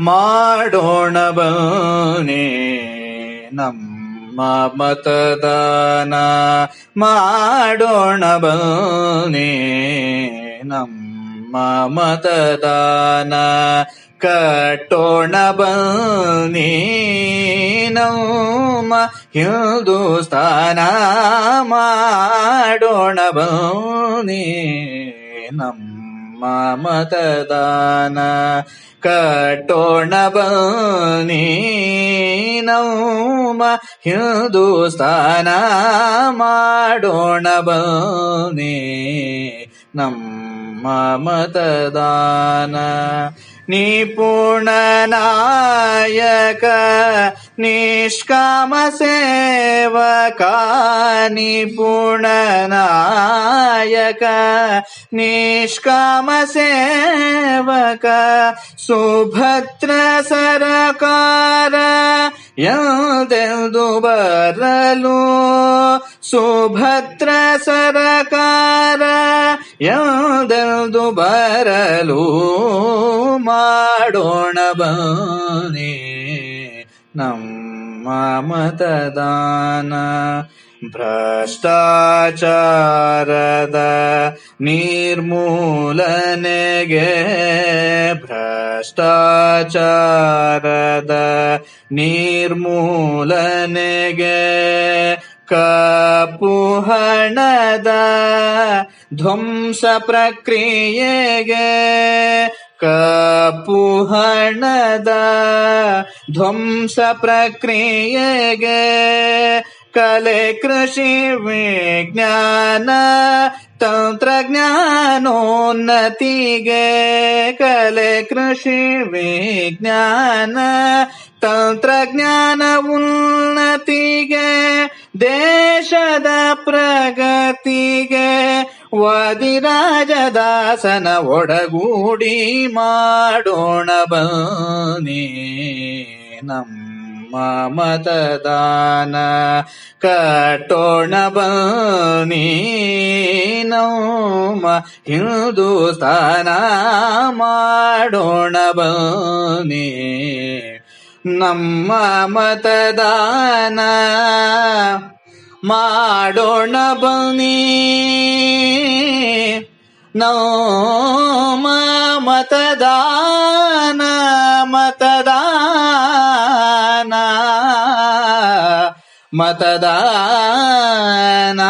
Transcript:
ಮಾಡೋಣ ಬನ್ನಿ. ನಮ್ಮ ಮತದಾನ ಮಾಡೋಣ ಬನ್ನಿ. ನಮ್ಮ ಮತದಾನ ಕಟ್ಟೋಣ ಬನ್ನಿ. ನಮ್ಮ ಹಿಂದೂಸ್ತಾನ ಮಾಡೋಣ ಬನ್ನಿ. ನಮ್ಮ ಮತದಾನ ಕಟ್ಟೋಣ ಬನ್ನಿ ನಮ್ಮ ಹಿಂದೂಸ್ತಾನ ಮಾಡೋಣ ಬನ್ನಿ ನಮ್ಮ ಮತದಾನ ನಿಪುಣ ನಾಯಕ ನಿಷ್ಕಾಮ ಸೇವಕ ನಿಪುಣ ನಾಯಕ ನಿಷ್ಕಾಮ ಸೇವಕ ಸುಭದ್ರ ಸರಕಾರ ಎಂದೆಂದು ಬರಲು ಸುಭದ್ರ ಸರಕಾರ ಎಂದೆಂದು ಬರಲು ಮಾಡೋಣ ಬನ್ನಿ ನಮ್ಮ ಮತದಾನ ಭ್ರಷ್ಟಾಚಾರದ ನಿರ್ಮೂಲನೆಗೆ ಭ್ರಷ್ಟಾಚಾರದ ನಿರ್ಮೂಲನೆಗೆ ಕಪ್ಪು ಹಣದ ಧ್ವಂಸ ಪ್ರಕ್ರಿಯೆಗೆ ಕಪ್ಪು ಹಣದ ಧ್ವಂಸ ಪ್ರಕ್ರಿಯೆಗೆ ಕಲೆ ಕೃಷಿ ವಿಜ್ಞಾನ ತಂತ್ರಜ್ಞಾನೋನ್ನತಿಗೆ ಕಲೆ ಕೃಷಿ ವಿಜ್ಞಾನ ತಂತ್ರಜ್ಞಾನ ಉನ್ನತಿಗೆ ದೇಶದ ಪ್ರಗತಿಗೆ ವಾದಿರಾಜದಾಸನ ಒಡಗೂಡಿ ಮಾಡೋಣ ಬನ್ನಿ. ನಮ್ಮ ಮತದಾನ ಕಟ್ಟೋಣ ಬನ್ನಿ. ನಮ್ಮ ಹಿಂದೂಸ್ತಾನ ಮಾಡೋಣ ಬನ್ನಿ. ನಮ್ಮ ಮತದಾನ ಮಾಡೋಣ ಬನ್ನಿ. ನಮ್ಮ ಮತದಾನ ಮತದಾನ ಮತದಾನ.